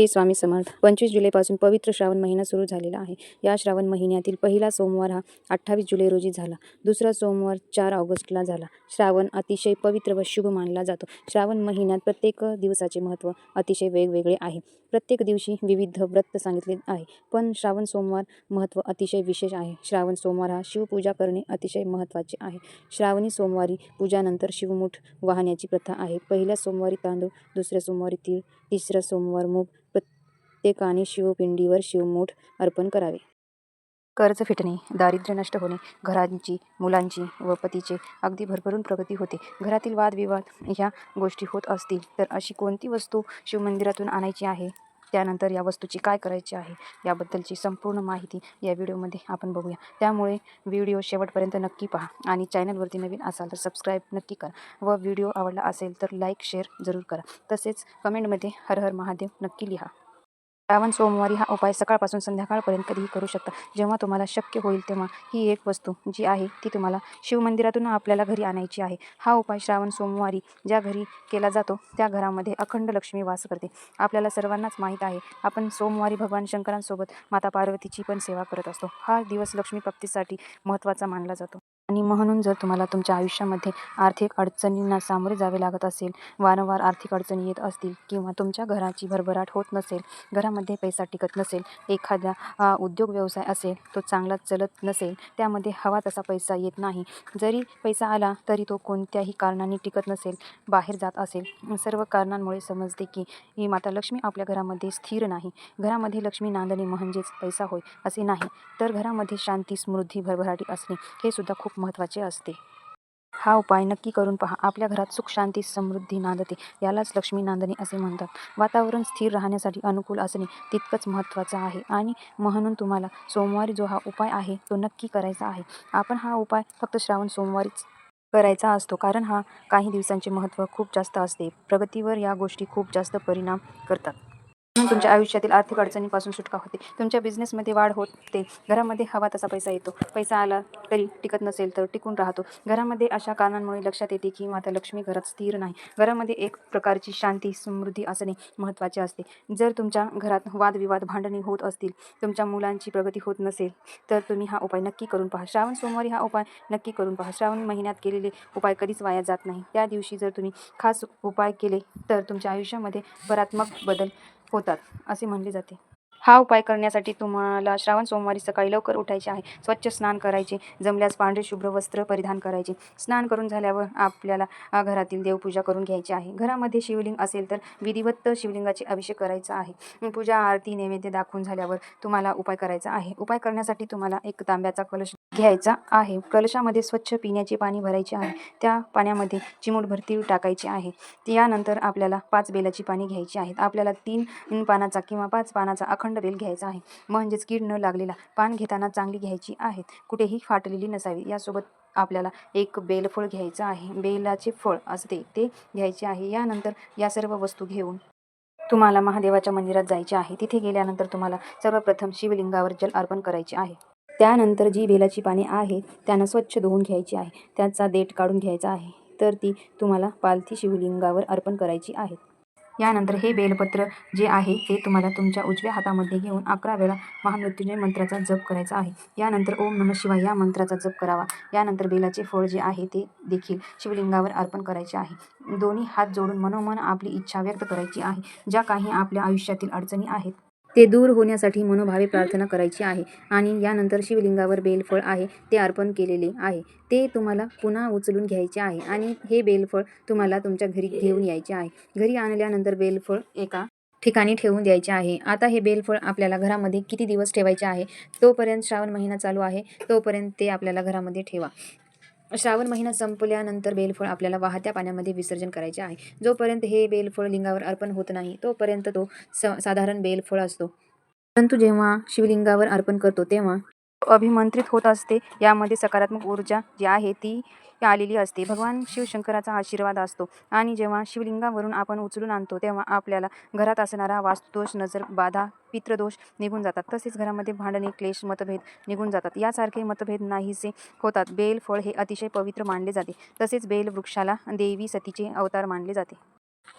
हे स्वामी समर्थ पंचवीस जुलैपासून पवित्र श्रावण महिना सुरू झालेला आहे. या श्रावण महिन्यातील पहिला सोमवार हा अठ्ठावीस जुलै रोजी झाला. दुसरा सोमवार चार ऑगस्टला झाला. श्रावण अतिशय पवित्र व शुभ मानला जातो. श्रावण महिन्यात प्रत्येक दिवसाचे महत्त्व अतिशय वेगवेगळे आहे. प्रत्येक दिवशी विविध व्रत सांगितले आहे पण श्रावण सोमवार महत्त्व अतिशय विशेष आहे. श्रावण सोमवार हा शिवपूजा करणे अतिशय महत्त्वाचे आहे. श्रावणी सोमवारी पूजानंतर शिवमुठ वाहण्याची प्रथा आहे. पहिल्या सोमवारी तांदूळ दुसऱ्या सोमवारी तीळ तिसरा सोमवार मूग प्रत्येकाने शिवपिंडीवर शिवमूठ अर्पण करावे. कर्ज फिटणे दारिद्र्य नष्ट होणे घरांची मुलांची व पतीचे अगदी भरभरून प्रगती होते. घरातील वादविवाद ह्या गोष्टी होत असतील तर अशी कोणती वस्तू शिवमंदिरातून आणायची आहे? त्यानंतर या वस्तूची काय करायची आहे याबद्दलची संपूर्ण माहिती या व्हिडिओमध्ये आपण बघूया. त्यामुळे व्हिडिओ शेवटपर्यंत नक्की पहा आणि चॅनलवरती नवीन असाल तर सबस्क्राईब नक्की करा व व्हिडिओ आवडला असेल तर लाईक शेअर जरूर करा. तसेच कमेंटमध्ये हर हर महादेव नक्की लिहा. श्रावण सोमवारी हा उपाय सकाळपासून संध्याकाळपर्यंत कधीही करू शकता. जेव्हा तुम्हाला शक्य होईल तेव्हा ही एक वस्तू जी आहे ती तुम्हाला शिवमंदिरातून आपल्याला घरी आणायची आहे. हा उपाय श्रावण सोमवारी ज्या घरी केला जातो त्या घरामध्ये अखंड लक्ष्मी वास करते. आपल्याला सर्वांनाच माहीत आहे आपण सोमवारी भगवान शंकरांसोबत माता पार्वतीची पण सेवा करत असतो. हा दिवस लक्ष्मी प्राप्तीसाठी महत्त्वाचा मानला जातो. आणि म्हणून जर तुम्हाला तुमच्या आयुष्यामध्ये आर्थिक अडचणींना सामोरे जावे लागत असेल वारंवार आर्थिक अडचणी येत असतील किंवा तुमच्या घराची भरभराट होत नसेल घरामध्ये पैसा टिकत नसेल एखादा उद्योग व्यवसाय असेल तो चांगला चलत नसेल त्यामध्ये हवा तसा पैसा येत नाही. जरी पैसा आला तरी तो कोणत्याही कारणाने टिकत नसेल बाहेर जात असेल. सर्व कारणांमुळे समजते की ही माता लक्ष्मी आपल्या घरामध्ये स्थिर नाही. घरामध्ये लक्ष्मी नांदणे म्हणजेच पैसा होय असे नाही. तर घरामध्ये शांती समृद्धी भरभराटी असणे हे सुद्धा खूप महत्त्वाचे असते. हा उपाय नक्की करून पहा. आपल्या घरात सुख शांती समृद्धी नांदते. यालाच लक्ष्मी नांदणे असे म्हणतात. वातावरण स्थिर राहण्यासाठी अनुकूल असणे तितकंच महत्त्वाचं आहे. आणि म्हणून तुम्हाला सोमवारी जो हा उपाय आहे तो नक्की करायचा आहे. आपण हा उपाय फक्त श्रावण सोमवारीच करायचा असतो. कारण हा काही दिवसांचे महत्त्व खूप जास्त असते. प्रगतीवर या गोष्टी खूप जास्त परिणाम करतात. तुमच्या आयुष्यातील आर्थिक अडचणीपासून सुटका होते. तुमच्या बिझनेसमध्ये वाढ होते. घरामध्ये हवा तसा पैसा येतो. पैसा आला तरी टिकत नसेल तर टिकून राहतो. घरामध्ये अशा कारणांमुळे लक्षात येते की माता लक्ष्मी घरात स्थिर नाही. घरामध्ये एक प्रकारची शांती समृद्धी असणे महत्त्वाचे असते. जर तुमच्या घरात वादविवाद भांडणी होत असतील तुमच्या मुलांची प्रगती होत नसेल तर तुम्ही हा उपाय नक्की करून पहा. श्रावण सोमवारी हा उपाय नक्की करून पहा. श्रावण महिन्यात केलेले उपाय कधीच वाया जात नाही. त्या दिवशी जर तुम्ही खास उपाय केले तर तुमच्या आयुष्यामध्ये परात्मक बदल होतात असे म्हणले जाते. हा उपाय करण्यासाठी तुम्हाला श्रावण सोमवारी सकाळी लवकर उठायचे आहे. स्वच्छ स्नान करायचे. जमल्यास पांढरे शुभ्र वस्त्र परिधान करायचे. स्नान करून झाल्यावर आपल्याला घरातील देवपूजा करून घ्यायची आहे. घरामध्ये शिवलिंग असेल तर विधिवत शिवलिंगाचे अभिषेक करायचा आहे. पूजा आरती नैवेद्य दाखवून झाल्यावर तुम्हाला उपाय करायचा आहे. उपाय करण्यासाठी तुम्हाला एक तांब्याचा कलश घ्यायचा आहे. कलशामध्ये स्वच्छ पिण्याचे पाणी भरायचे आहे. त्या पाण्यामध्ये चिमूटभर तीळ टाकायचे आहे. यानंतर आपल्याला पाच बेलाची पाणी घ्यायची आहेत आपल्याला तीन पानाचा किंवा पाच पानाचा अखंड बेल घ्यायचा आहे. म्हणजेच कीड न लागलेला पान घेताना चांगली घ्यायची आहेत कुठेही फाटलेली नसावी. यासोबत आपल्याला एक बेलफळ घ्यायचं आहे. बेलाचे फळ असते ते घ्यायचे आहे. यानंतर या सर्व वस्तू घेऊन तुम्हाला महादेवाच्या मंदिरात जायचे आहे. तिथे गेल्यानंतर तुम्हाला सर्वप्रथम शिवलिंगावर जल अर्पण करायचे आहे. त्यानंतर जी बेलाची पाने आहे त्यांना स्वच्छ धुवून घ्यायची आहे. त्याचा देठ काढून घ्यायचा आहे. तर ती तुम्हाला पालथी शिवलिंगावर अर्पण करायची आहे. यानंतर हे बेलपत्र जे आहे ते तुम्हाला तुमच्या उजव्या हातामध्ये घेऊन अकरा वेळा महामृत्युंजय मंत्राचा जप करायचा आहे. यानंतर ओम नम शिवाय या मंत्राचा जप करावा. यानंतर बेलाचे फळ जे आहे ते देखील शिवलिंगावर अर्पण करायचे आहे. दोन्ही हात जोडून मनोमन आपली इच्छा व्यक्त करायची आहे. ज्या काही आपल्या आयुष्यातील अडचणी आहेत ते दूर होण्यासाठी मनोभावे प्रार्थना करायची आहे. आणि यानंतर शिवलिंगावर बेलफळ आहे ते अर्पण केलेले आहे. ते तुम्हाला पुन्हा उचलून घ्यायचे आहे आणि हे बेलफळ तुम्हाला तुमच्या घरी घेऊन यायचे आहे. घरी आणल्यानंतर बेलफळ एका ठिकाणी ठेवून द्यायचे आहे. आता हे बेलफळ आपल्याला घरामध्ये किती दिवस ठेवायचे आहे? तोपर्यंत श्रावण महिना चालू आहे. तोपर्यंत ते आपल्याला घरामध्ये ठेवा. श्रावण महिना संपल्यानंतर बेलफळ आपल्याला वाहत्या पाण्यामध्ये विसर्जन करायचे आहे. जोपर्यंत हे बेलफळ लिंगावर अर्पण होत नाही तोपर्यंत तो स साधारण बेलफळ असतो. परंतु जेव्हा शिवलिंगावर अर्पण करतो तेव्हा अभिमंत्रित होत असते. यामध्ये सकारात्मक ऊर्जा जी आहे ती आलेली असते. भगवान शिवशंकराचा आशीर्वाद असतो. आणि जेव्हा शिवलिंगावरून आपण उचलून आणतो तेव्हा आपल्याला घरात असणारा वास्तुदोष नजर बाधा पितृदोष निघून जातात. तसेच घरामध्ये भांडणे क्लेश मतभेद निघून जातात. यासारखे मतभेद नाहीसे होतात. बेल फळ हे अतिशय पवित्र मानले जाते. तसेच बेल वृक्षाला देवी सतीचे अवतार मानले जाते.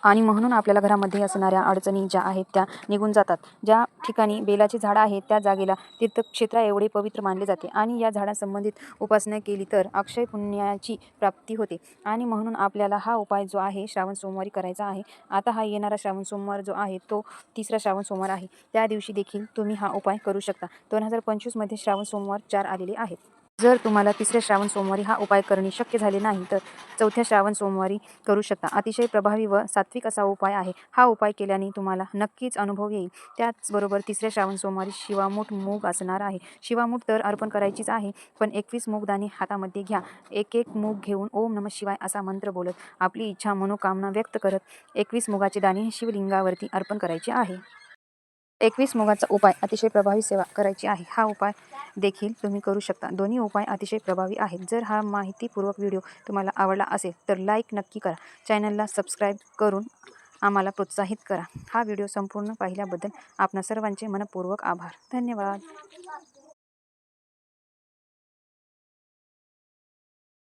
आणि म्हणून आपल्याला घरामध्ये असणाऱ्या अडचणी ज्या आहेत त्या निघून जातात. ज्या ठिकाणी बेलाचे झाडं आहेत त्या जागेला तीर्थक्षेत्रा एवढे पवित्र मानले जाते आणि या झाडासंबंधित उपासना केली तर अक्षय पुण्याची प्राप्ती होते. आणि म्हणून आपल्याला हा उपाय जो आहे श्रावण सोमवारी करायचा आहे. आता हा येणारा श्रावण सोमवार जो आहे तो तिसरा श्रावण सोमवार आहे. त्या दिवशी देखील तुम्ही हा उपाय करू शकता. दोन हजार पंचवीसमध्ये श्रावण सोमवार चार आलेले आहेत. जर तुम्हाला तिसऱ्या श्रावण सोमवारी हा उपाय करणे शक्य झाले नाही तर चौथ्या श्रावण सोमवारी करू शकता. अतिशय प्रभावी व सात्विक असा उपाय आहे. हा उपाय केल्याने तुम्हाला नक्कीच अनुभव येईल. त्याचबरोबर तिसऱ्या श्रावण सोमवारी शिवामूठ मूग असणार आहे. शिवामूठ तर अर्पण करायचीच आहे पण एकवीस मूगदाणे हातामध्ये घ्या. एक एक मूग घेऊन ओम नम शिवाय असा मंत्र बोलत आपली इच्छा मनोकामना व्यक्त करत एकवीस मुगाचे दाणे शिवलिंगावरती अर्पण करायचे आहे. एकवीस मुगाचा उपाय अतिशय प्रभावी सेवा करायची आहे. हा उपाय देखील तुम्ही करू शकता. दोन्ही उपाय अतिशय प्रभावी आहेत. जर हा माहितीपूर्वक व्हिडिओ तुम्हाला आवडला असेल तर लाईक नक्की करा. चॅनलला सबस्क्राईब करून आम्हाला प्रोत्साहित करा. हा व्हिडिओ संपूर्ण पाहिल्याबद्दल आपणा सर्वांचे मनपूर्वक आभार. धन्यवाद.